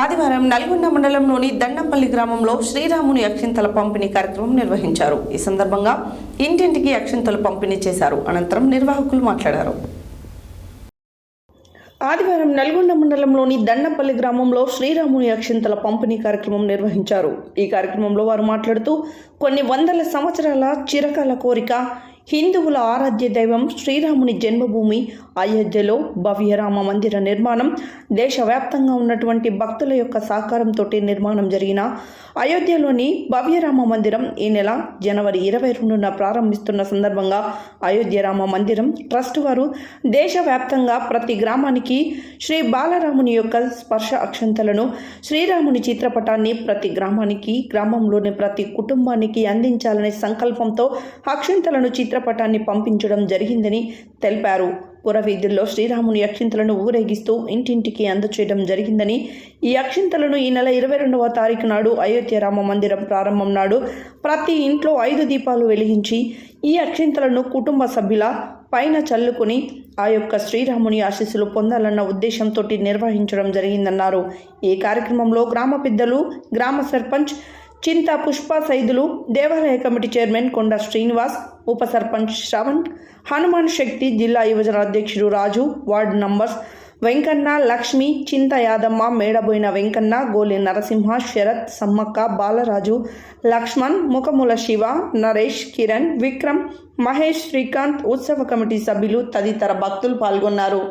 ఆదివారం నల్గొండ మండలంలోని దండంపల్లి గ్రామంలో శ్రీరాముని అక్షింతల పంపిణీ కార్యక్రమం నిర్వహించారు. ఈ సందర్భంగా ఇంటింటికి అక్షింతలు పంపిణీ చేశారు. అనంతరం నిర్వాహకులు మాట్లాడారు. ఆదివారం నల్గొండ మండలంలోని దండంపల్లి గ్రామంలో శ్రీరాముని అక్షింతల పంపిణీ కార్యక్రమం నిర్వహించారు. ఈ కార్యక్రమంలో వారు మాట్లాడుతూ కొన్ని వందల సంవత్సరాల చిరకాల కోరిక హిందువుల ఆరాధ్య దైవం శ్రీరాముని జన్మభూమి అయోధ్యలో భవ్యరామ మందిర నిర్మాణం దేశవ్యాప్తంగా ఉన్నటువంటి భక్తుల యొక్క సహకారంతో నిర్మాణం జరిగిన అయోధ్యలోని భవ్యరామ మందిరం ఈ నెల జనవరి ఇరవై రెండున ప్రారంభిస్తున్న సందర్భంగా అయోధ్య రామ మందిరం ట్రస్ట్ వారు దేశవ్యాప్తంగా ప్రతి గ్రామానికి శ్రీ బాలరాముని యొక్క స్పర్శ అక్షంతలను శ్రీరాముని చిత్రపటాన్ని ప్రతి గ్రామానికి గ్రామంలోని ప్రతి కుటుంబానికి అందించాలనే సంకల్పంతో అక్షంతలను చిత్రపటాన్ని పంపించడం జరిగిందని తెలిపారు. పురవీధుల్లో శ్రీరాముని అక్షింతలను ఊరేగిస్తూ ఇంటింటికి అందచేయడం జరిగిందని ఈ అక్షింతలను ఈ నెల ఇరవై రెండవ తారీఖు నాడు అయోధ్య రామ మందిరం ప్రారంభం నాడు ప్రతి ఇంట్లో ఐదు దీపాలు వెలిగించి ఈ అక్షింతలను కుటుంబ సభ్యుల పైన చల్లుకుని ఆ యొక్క శ్రీరాముని ఆశీస్సులు పొందాలన్న ఉద్దేశంతో నిర్వహించడం జరిగిందన్నారు. ఈ కార్యక్రమంలో గ్రామ పెద్దలు గ్రామ సర్పంచ్ చింత పుష్ప సైదులు దేవాలయ కమిటీ చైర్మన్ కొండ శ్రీనివాస్ ఉప సర్పంచ్ శ్రవణ్ హనుమాన్ శక్తి జిల్లా యువజన అధ్యక్షుడు రాజు వార్డు నంబర్స్ వెంకన్న లక్ష్మి చింత యాదమ్మ మేడబోయిన వెంకన్న గోలి నరసింహ శరత్ సమ్మక్క బాలరాజు లక్ష్మణ్ ముఖముల శివ నరేష్ కిరణ్ విక్రమ్ మహేష్ శ్రీకాంత్ ఉత్సవ కమిటీ సభ్యులు తదితర భక్తులు పాల్గొన్నారు.